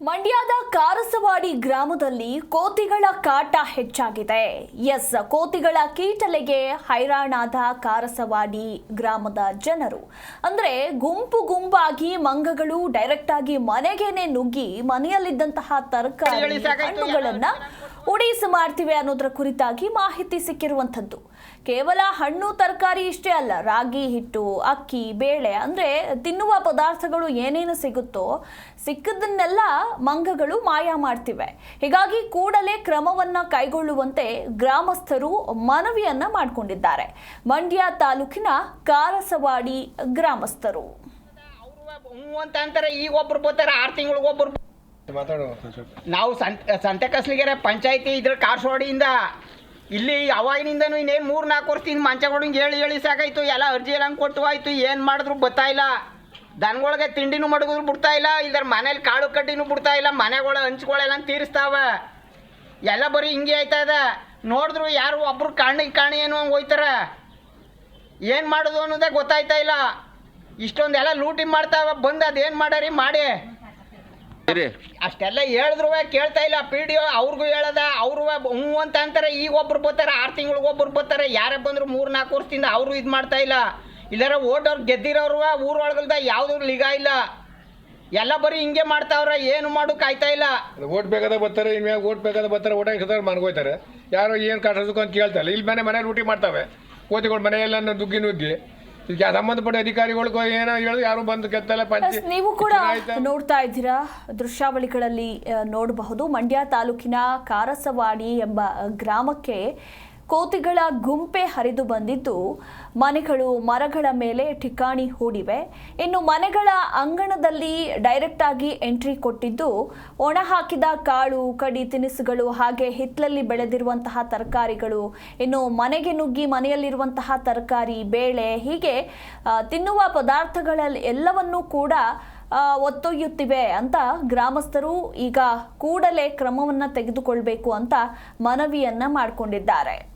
ಮಂಡ್ಯದ ಕಾರಸವಾಡಿ ಗ್ರಾಮದಲ್ಲಿ ಕೋತಿಗಳ ಕಾಟ ಹೆಚ್ಚಾಗಿದೆ. ಎಸ್ ಕೋತಿಗಳ ಕೀಟಲೆಗೆ ಹೈರಾಣಾದ ಕಾರಸವಾಡಿ ಗ್ರಾಮದ ಜನರು. ಅಂದ್ರೆ ಗುಂಪು ಗುಂಪಾಗಿ ಮಂಗಗಳು ಡೈರೆಕ್ಟ್ ಆಗಿ ಮನೆಗೇನೆ ನುಗ್ಗಿ ಮನೆಯಲ್ಲಿದ್ದಂತಹ ತರಕಾರಿ ಹಣ್ಣುಗಳನ್ನ ಉಡೀಸು ಮಾಡ್ತಿವೆ ಅನ್ನೋದರ ಕುರಿತಾಗಿ ಮಾಹಿತಿ ಸಿಕ್ಕಿರುವಂಥದ್ದು. ಕೇವಲ ಹಣ್ಣು ತರಕಾರಿ ಇಷ್ಟೇ ಅಲ್ಲ ರಾಗಿ ಹಿಟ್ಟು ಅಕ್ಕಿ ಬೇಳೆ ಅಂದ್ರೆ ತಿನ್ನುವ ಪದಾರ್ಥಗಳು ಏನೇನು ಸಿಗುತ್ತೋ ಸಿಕ್ಕದನ್ನೆಲ್ಲ ಮಂಗಗಳು ಮಾಯ ಮಾಡ್ತಿವೆ. ಹೀಗಾಗಿ ಕೂಡಲೇ ಕ್ರಮವನ್ನ ಕೈಗೊಳ್ಳುವಂತೆ ಗ್ರಾಮಸ್ಥರು ಮನವಿಯನ್ನ ಮಾಡಿಕೊಂಡಿದ್ದಾರೆ. ಮಂಡ್ಯ ತಾಲೂಕಿನ ಕಾರಸವಾಡಿ ಗ್ರಾಮಸ್ಥರು. ಅಂತ ಅಂತಾರೆ ಈಗ ಒಬ್ರು ಬರ್ತಾರೆ ಆರು ತಿಂಗಳಿಗೆ ಒಬ್ರು ಮಾತಾಡು ಒಂದ್ ಸ್ವಲ್ಪ. ನಾವು ಸಂತೆ ಸಂತೆ ಕಸ್ಲಿಗೆರೆ ಪಂಚಾಯತಿ ಇದ್ರ ಕಾರಸವಾಡಿಯಿಂದ ಇಲ್ಲಿ ಅವಾಗಿನಿಂದನೂ ಇನ್ನೇನು ಮೂರು ನಾಲ್ಕು ವರ್ಷದಿಂದ ಮಂಚಗಳಿಗೆ ಹೇಳಿ ಹೇಳಿ ಸಾಕಾಯ್ತು ಎಲ್ಲ ಅರ್ಜಿ ಎಲ್ಲ ಕೊಟ್ಟು ಆಯ್ತು ಏನು ಮಾಡಿದ್ರು ಬರ್ತಾ ಇಲ್ಲ ದನಗಳಿಗೆ ತಿಂಡಿನೂ ಮಡಗಿದ್ರು ಬಿಡ್ತಾ ಇಲ್ಲ ಇದ್ರ ಮನೇಲಿ ಕಾಳು ಕಡ್ಡಿನೂ ಬಿಡ್ತಾ ಇಲ್ಲ ಮನೆಗಳ ಹಂಚ್ಗಳೆಲ್ಲ ತೀರಿಸ್ತಾವ. ಎಲ್ಲ ಬರೀ ಹಿಂಗೆ ಆಯ್ತಾ ಇದೆ. ನೋಡಿದ್ರು ಯಾರು ಒಬ್ರು ಕಾಣಿ ಕಾಣಿ ಏನು ಹಂಗೆ ಹೋಯ್ತಾರ. ಏನು ಮಾಡೋದು ಅನ್ನೋದೇ ಗೊತ್ತಾಯ್ತಾ ಇಲ್ಲ. ಇಷ್ಟೊಂದೆಲ್ಲ ಲೂಟಿ ಮಾಡ್ತಾವ ಬಂದು ಅದೇನು ಮಾಡ್ಯಾರಿ ಮಾಡಿ. ಅಷ್ಟೆಲ್ಲ ಹೇಳಿದ್ರು ಕೇಳ್ತಾ ಇಲ್ಲ. ಪಿ ಡಿ ಅವ್ರಿಗೂ ಹೇಳದ ಅವರು ಹ್ಞೂ ಅಂತ ಅಂತಾರೆ. ಈಗ ಒಬ್ರು ಬರ್ತಾರೆ ಆರು ತಿಂಗಳಿಗೆ ಒಬ್ರು ಬರ್ತಾರೆ. ಯಾರೇ ಬಂದ್ರು ಮೂರು ನಾಲ್ಕು ವರ್ಷದಿಂದ ಅವರು ಇದು ಮಾಡ್ತಾ ಇಲ್ಲ. ಇಲ್ಲಾರ ಓಟೋರು ಗೆದ್ದಿರೋರು ಊರೊಳಗಲ್ದ ಯಾವ್ದು ಲಿಗ ಇಲ್ಲ. ಎಲ್ಲ ಬರೀ ಹಿಂಗೆ ಮಾಡ್ತಾವ್ರ ಏನು ಮಾಡು ಕಾಯ್ತಾ ಇಲ್ಲ. ಓಟ್ ಬೇಕಾದ ಬರ್ತಾರೆ ಇನ್ಮೇ ಓಟ್ ಬೇಕಾದ ಬರ್ತಾರೆ ಓಟ್ ಹಾಕಿಸ್ತಾರೆ ಮನ್ಗೋಯ್ತಾರೆ. ಯಾರೋ ಏನು ಕಟ್ಟೋದಕ್ಕೆ ಅಂತ ಕೇಳ್ತಾರೆ ಇಲ್ಲಿ. ಮನೆ ಮನೆ ರೂಟಿ ಮಾಡ್ತಾವೆ. ಕೋತಿಗಳು ಮನೆಯೆಲ್ಲ ದುಗ್ಗಿ ನುಗ್ಗಿ. ಇದಕ್ಕೆ ಸಂಬಂಧಪಟ್ಟ ಅಧಿಕಾರಿಗಳಿಗೂ ಏನೋ ಹೇಳಿ ಯಾರು ಬಂದು ಕೆತ್ತಲ್ಲ ಪಂಚಿ. ನೀವು ಕೂಡ? ನೋಡ್ತಾ ಇದ್ದೀರಾ? ದೃಶ್ಯಾವಳಿಗಳಲ್ಲಿ ನೋಡಬಹುದು. ಮಂಡ್ಯ ತಾಲೂಕಿನ ಕಾರಸವಾಡಿ ಎಂಬ ಗ್ರಾಮಕ್ಕೆ ಕೋತಿಗಳ ಗುಂಪೆ ಹರಿದು ಬಂದಿದ್ದು, ಮನೆಗಳು ಮರಗಳ ಮೇಲೆ ಠಿಕಾಣಿ ಹೂಡಿವೆ. ಇನ್ನು ಮನೆಗಳ ಅಂಗಣದಲ್ಲಿ ಡೈರೆಕ್ಟ್ ಆಗಿ ಎಂಟ್ರಿ ಕೊಟ್ಟಿದ್ದು, ಒಣ ಹಾಕಿದ ಕಾಳು, ಕಡಿ ತಿನಿಸುಗಳು, ಹಾಗೆ ಹಿತ್ತಲಲ್ಲಿ ಬೆಳೆದಿರುವಂತಹ ತರಕಾರಿಗಳು. ಇನ್ನು ಮನೆಗೆ ನುಗ್ಗಿ ಮನೆಯಲ್ಲಿರುವಂತಹ ತರಕಾರಿ, ಬೇಳೆ, ಹೀಗೆ ತಿನ್ನುವ ಪದಾರ್ಥಗಳಲ್ಲಿ ಎಲ್ಲವನ್ನೂ ಕೂಡ ಒತ್ತೊಯ್ಯುತ್ತಿವೆ ಅಂತ ಗ್ರಾಮಸ್ಥರು ಈಗ ಕೂಡಲೇ ಕ್ರಮವನ್ನ ತೆಗೆದುಕೊಳ್ಬೇಕು ಅಂತ ಮನವಿಯನ್ನ ಮಾಡಿಕೊಂಡಿದ್ದಾರೆ.